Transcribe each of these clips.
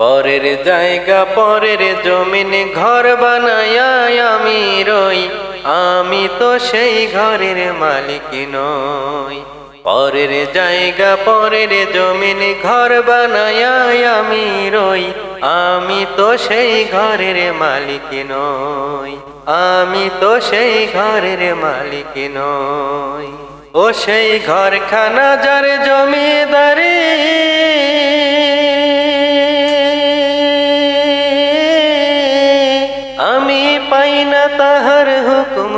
পরের জায়গা, পরের জমিন ঘর বানায় আমি রই। আমি তো সেই ঘরের মালিক নই। পরের জায়গা, পরের জমিন ঘর বানায় আমি রই। আমি তো সেই ঘরের মালিক নই। আমি তো সেই ঘরের মালিক নই। ও সেই ঘরখানা যার জমিদারি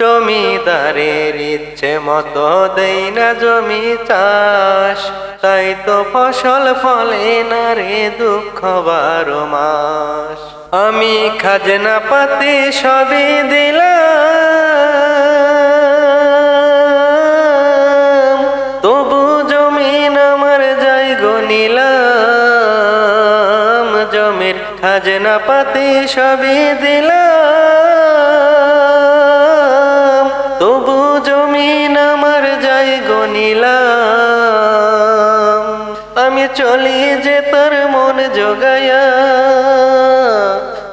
জমিদারের ইচ্ছে মতো দেই না জমি চাষ। তাই তো ফসল ফলে না রে দুঃখ বারো মাস। আমি খাজনা পাতি সবই দিলাম, তবু জমিন আমার যাই গনিলাম জমির খাজনা পাতি সবই দিলাম। আমি চলি যে তার মন জোগায়া।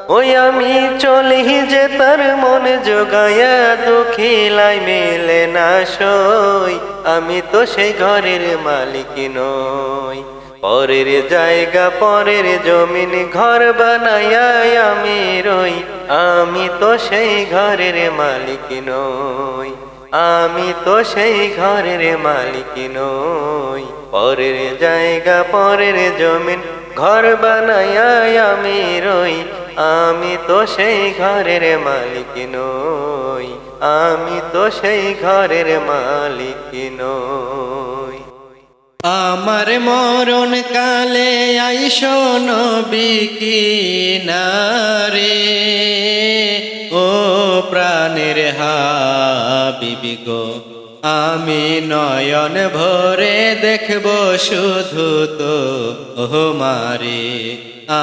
ওই আমি চলি যে তার মন জোগায়া দুঃখিলাই মেলে না সই। আমি তো সেই ঘরের মালিক নই। পরের জায়গা, পরের জমিন, ঘর বানায় আমি রই। আমি তো সেই ঘরের মালিক নই। আমি তো সেই ঘরের মালিক নই। পরের জায়গা, পরের জমিন, ঘর বানায় আমি রই। আমি তো সেই ঘরের মালিক নই। আমি তো সেই ঘরের মালিক নই। আমার মরণ কালে আইসো নবী কিনারে। ও প্রাণের হাবিবি গো, আমি নয়ন ভরে দেখব শুধু তো। মারে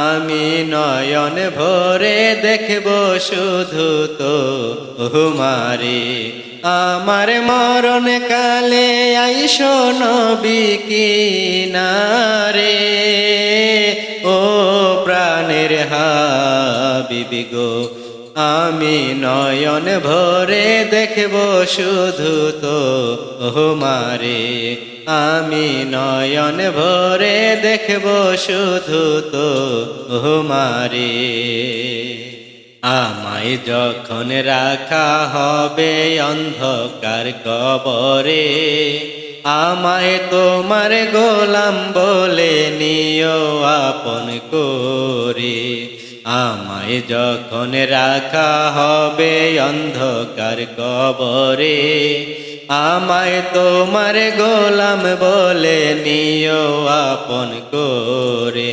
আমি নয়ন ভরে দেখব শুধু তো। মারে আমার মরণ কালে আইসো নবী কিনারে। ও প্রাণের হাবিবি গো আমি নয়ন ভরে দেখব শুধু তো মারে। আমি নয়ন ভরে দেখব শুধু তো মারে। আমায় যখন রাখা হবে অন্ধকার কবরে, আমায় তোমার গোলাম বলে নিও আপন করে। আমায় যখন রাখা হবে অন্ধকার কবরে, আমায় তোমার গোলাম বলে নিও আপন করে।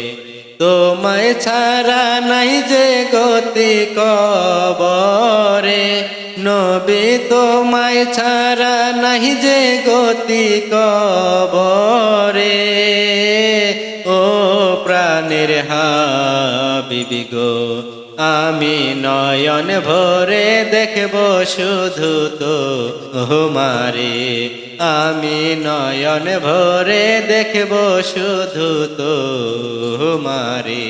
তোমায় ছাড়া নাই যে গতি কবরে, নবী তোমায় ছাড়া নাই যে গতি কবরে। ও প্রাণের হাবিবি গো। আমি নয়ন ভরে দেখব শুধু তো। হুমারে আমি নয়ন ভরে দেখব শুধু তো। হুমারে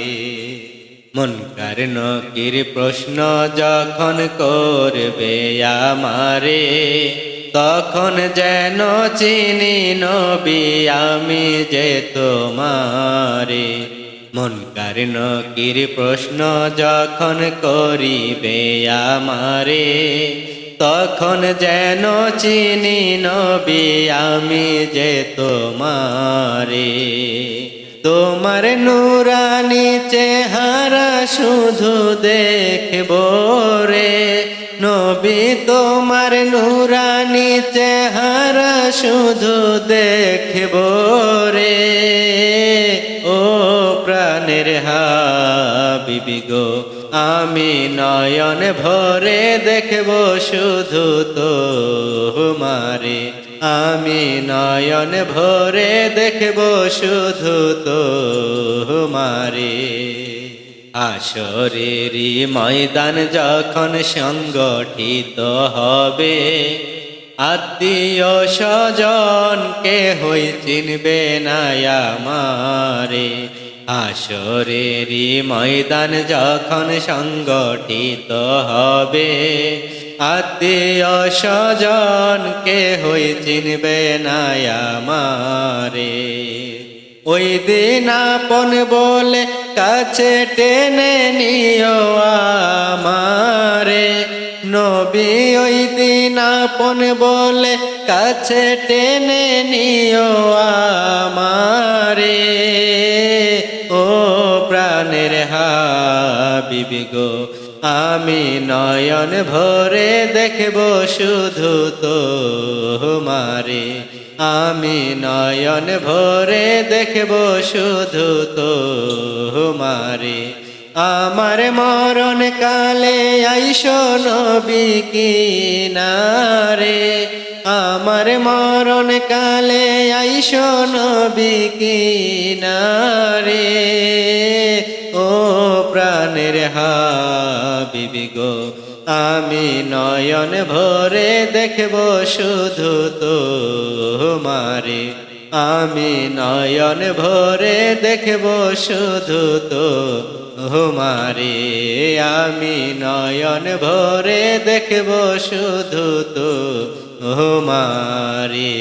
মন কার নকির প্রশ্ন যখন করবে আমারে? তখন যেন চিনি নবী, আমি যে তোমারে। মন কার নকির প্রশ্ন যখন করিবে আমারে। তখন যেন চিনি নবী, আমি যে তোমারে। তোমার নুরানি চেহারা শুধু দেখব রে। নবী, তোমার নুরানি চেহারা শুধু দেখব রে। ও প্রাণের হাবিবি গো, আমি নয়ন ভরে দেখব শুধু তো মারে আমি নয়ন ভরে দেখব শুধু তো মারে আসরেরই ময়দান যখন সংগঠিত হবে, আত্মীয় স্বজন কে হই চিনবে না আমারে। আসরেরই ময়দান যখন সংগঠিত হবে আত্মীয় স্বজন কে হই চিনবে না আমারে। ওই দিন আপন বলে কাছে টেনে নিও আমারে। নবী ওই দিন আপন বলে কাছে টেনে নিও আমারে। ও প্রাণের হাবিবি গো আমি নয়ন ভরে দেখব শুধু তো মারে আমি নয়ন ভরে দেখব শুধু তো মারে আমার মরণ কালে আইসো নবী কিনারে। আমার মরণ কালে আইসো নবী কিনারে। ও প্রাণের হাবিবি গো। আমি নয়ন ভরে দেখব শুধু তো মারে আমি নয়ন ভরে দেখব শুধু তো মারে আমি নয়ন ভরে দেখব শুধু তো মারে